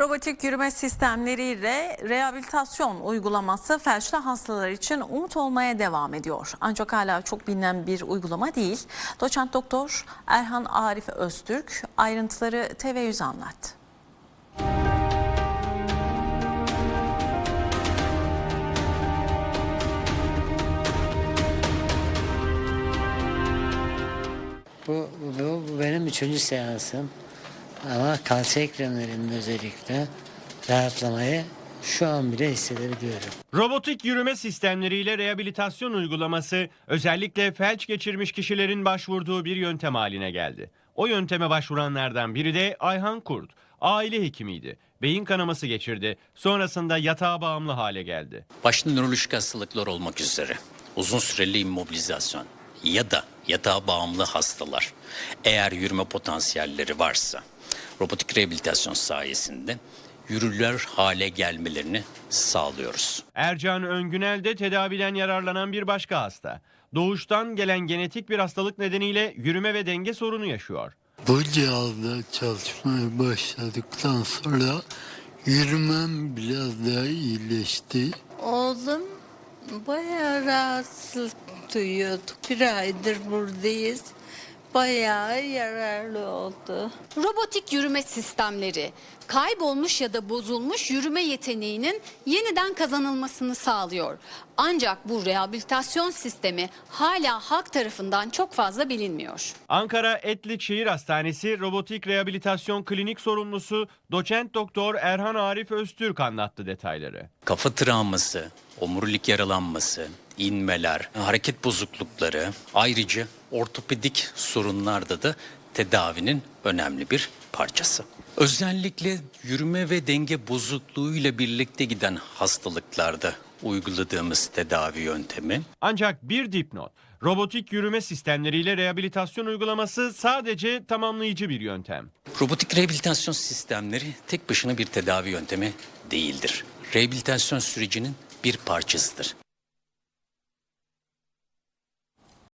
Robotik yürüme sistemleriyle rehabilitasyon uygulaması felçli hastalar için umut olmaya devam ediyor. Ancak hala çok bilinen bir uygulama değil. Doçent Doktor Erhan Arif Öztürk ayrıntıları TV100 anlattı. Bu, bu, benim üçüncü seansım. Ama kalça eklemlerimde özellikle rahatlamayı şu an bile hissedebiliyorum. Robotik yürüme sistemleriyle rehabilitasyon uygulaması özellikle felç geçirmiş kişilerin başvurduğu bir yöntem haline geldi. O yönteme başvuranlardan biri de Ayhan Kurt. Aile hekimiydi. Beyin kanaması geçirdi. Sonrasında yatağa bağımlı hale geldi. başta nörolojik hastalıklar olmak üzere uzun süreli immobilizasyon ya da yatağa bağımlı hastalar eğer yürüme potansiyelleri varsa robotik rehabilitasyon sayesinde yürürler hale gelmelerini sağlıyoruz. Ercan Öngünel de tedaviden yararlanan bir başka hasta. Doğuştan gelen genetik bir hastalık nedeniyle yürüme ve denge sorunu yaşıyor. Bu cihazla çalışmaya başladıktan sonra yürümem biraz daha iyileşti. Oğlum bayağı rahatsızlık duyuyorduk. Bir aydır buradayız. Bayağı yararlı oldu. Robotik yürüme sistemleri kaybolmuş ya da bozulmuş yürüme yeteneğinin yeniden kazanılmasını sağlıyor. Ancak bu rehabilitasyon sistemi hala halk tarafından çok fazla bilinmiyor. Ankara Etlik Şehir Hastanesi Robotik Rehabilitasyon Klinik Sorumlusu Doçent Doktor Erhan Arif Öztürk anlattı detayları. Kafa travması, omurilik yaralanması, inmeler, hareket bozuklukları ayrıca ortopedik sorunlarda da tedavinin önemli bir parçası. Özellikle yürüme ve denge bozukluğuyla birlikte giden hastalıklarda uyguladığımız tedavi yöntemi Ancak bir dipnot. Robotik yürüme sistemleriyle rehabilitasyon uygulaması sadece tamamlayıcı bir yöntem. Robotik rehabilitasyon sistemleri tek başına bir tedavi yöntemi değildir. Rehabilitasyon sürecinin bir parçasıdır.